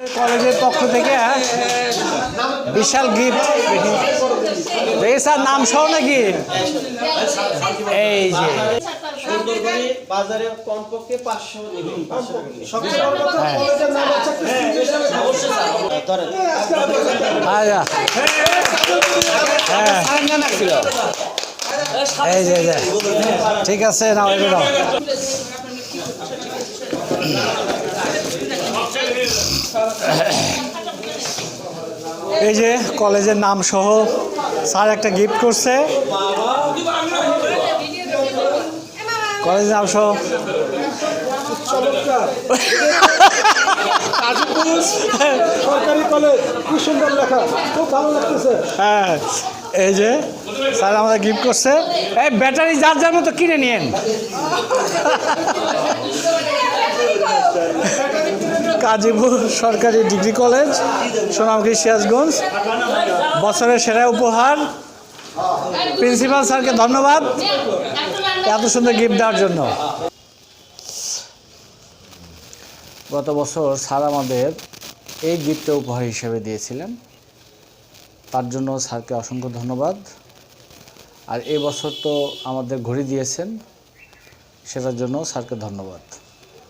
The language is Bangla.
কলেজের পক্ষ থেকে হ্যাঁ, বিশাল গিফট স্যার নাম সহ নাকি? এই যে। সুন্দরবনে বাজারে কমপক্ষে পাঁচশো নিবেন পাঁচশো ধরেন আচ্ছা হ্যাঁ এই যে। ঠিক আছে নাও। এই যে কলেজের নাম সহ স্যার একটা গিফট করছে। কলেজের নাম সহ। কলেজ হ্যাঁ এই যে স্যার গিফট করছে। এই ব্যাটারি যার যার মতো কিনে নিয়েন। কাজীপুর সরকারি ডিগ্রি কলেজ, সোনামুখী সিরাজগঞ্জ। বছরের সেরা উপহার। প্রিন্সিপাল স্যারকে ধন্যবাদ। এত সুন্দর গিফট দেওয়ার জন্য। গত বছর স্যার আমাদের এই গিফটটা উপহার হিসেবে দিয়েছিলেন। তার জন্য স্যারকে অসংখ্য ধন্যবাদ। আর এই বছর তো আমাদের ঘড়ি দিয়েছেন। সেটার জন্য স্যারকে ধন্যবাদ।